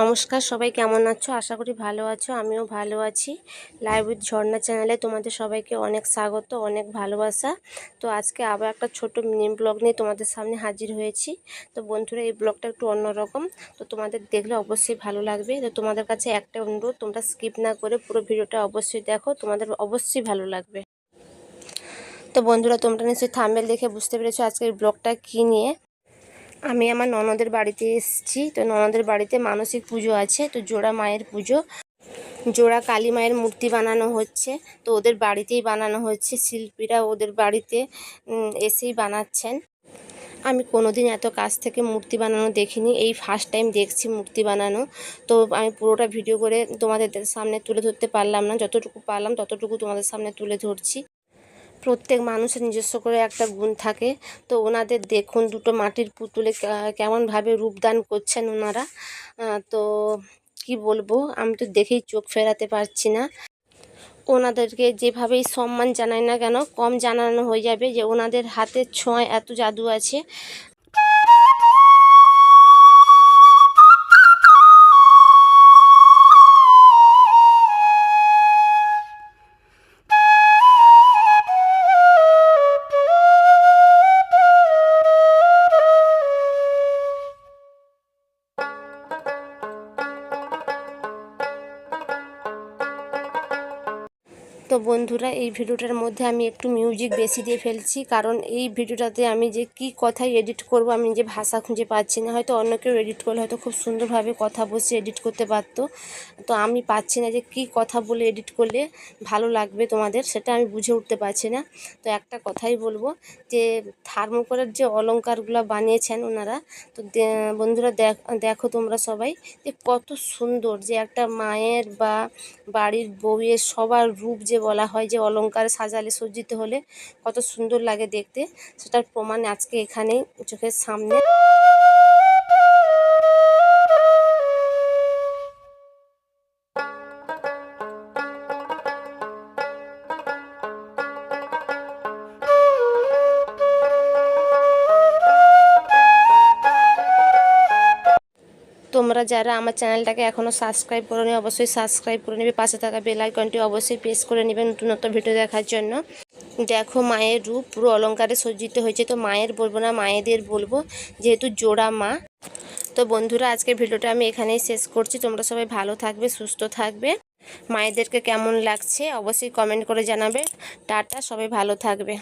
নমস্কার, সবাই কেমন আছো? আশা করি ভালো আছো, আমিও ভালো আছি। লাইভ উইথ ঝর্ণা চ্যানেলে তোমাদের সবাইকে অনেক স্বাগত, অনেক ভালোবাসা। তো আজকে আবার একটা ছোট মিনি ব্লগ নিয়ে তোমাদের সামনে হাজির হয়েছি। তো বন্ধুরা, এই ব্লগটা একটু অন্যরকম। তো তোমাদের দেখলে অবশ্যই ভালো লাগবে। তো তোমাদের কাছে একটা অনুরোধ, তোমরা স্কিপ না করে পুরো ভিডিওটা অবশ্যই দেখো, তোমাদের অবশ্যই ভালো লাগবে। তো বন্ধুরা, তোমরা নিশ্চয়ই থাম্বেল দেখে বুঝতে পেরেছ আজকের ব্লগটা কী নিয়ে। আমি আমার ননদের বাড়িতে এসেছি। তো ননদের বাড়িতে মানসিক পুজো আছে। তো জোড়া মায়ের পুজো। জোড়া কালী মায়ের মূর্তি বানানো হচ্ছে। তো ওদের বাড়িতেই বানানো হচ্ছে। শিল্পীরা ওদের বাড়িতে এসেই বানাচ্ছেন। আমি কোনোদিন এত কাছ থেকে মূর্তি বানানো দেখিনি। এই ফার্স্ট টাইম দেখছি মূর্তি বানানো। তো আমি পুরোটা ভিডিও করে তোমাদের সামনে তুলে ধরতে পারলাম না। যতটুকু পারলাম, ততটুকু তোমাদের সামনে তুলে ধরছি। প্রত্যেক মানুষের নিজস্ব করে একটা গুণ থাকে। তো ওনাদের দেখুন দুটো মাটির পুতুলে কেমনভাবে রূপদান করছেন ওনারা। তো কি বলব, আমি তো দেখেই চোখ ফেরাতে পারছি না। ওনাদেরকে যেভাবেই সম্মান জানাই না কেন, কম জানানো হয়ে যাবে যে ওনাদের হাতের ছোঁয়ায় এত জাদু আছে। তো বন্ধুরা, এই ভিডিওটার মধ্যে আমি একটু মিউজিক বেশি দিয়ে ফেলছি। কারণ এই ভিডিওটাতে আমি যে কি কথাই এডিট করব, আমি যে ভাষা খুঁজে পাচ্ছি না। হয়তো অন্য কেউ এডিট করলে হয়তো খুব সুন্দরভাবে কথা বসে এডিট করতে পারতো। তো আমি পাচ্ছি না যে কি কথা বলে এডিট করলে ভালো লাগবে তোমাদের, সেটা আমি বুঝে উঠতে পারছি না। তো একটা কথাই বলব যে, থার্মোকলের যে অলঙ্কারগুলো বানিয়েছেন ওনারা, তো বন্ধুরা দেখ, দেখো তোমরা সবাই যে কত সুন্দর যে একটা মায়ের বা বাড়ির বউয়ের সবার রূপ যে বলা হয় যে অলঙ্কার সাজালে সজ্জিত হলে কত সুন্দর লাগে দেখতে। সেটার প্রমাণ আজকে এখানে চোখের সামনে। তোমরা যারা আমার চ্যানেলটাকে এখনও সাবস্ক্রাইব করে অবশ্যই সাবস্ক্রাইব করে নেবে। পাশে থাকা বেল আইকনটি অবশ্যই প্রেস করে নেবে নতুন নতুন ভিডিও দেখার জন্য। দেখো, মায়ের রূপ পুরো অলংকারে সজ্জিত হয়েছে। তো মায়ের বলব না, মায়েদের বলব, যেহেতু জোড়া মা। তো বন্ধুরা, আজকের ভিডিওটা আমি এখানেই শেষ করছি। তোমরা সবাই ভালো থাকবে, সুস্থ থাকবে। মায়েদেরকে কেমন লাগছে অবশ্যই কমেন্ট করে জানাবে। টাটা, সবাই ভালো থাকবে।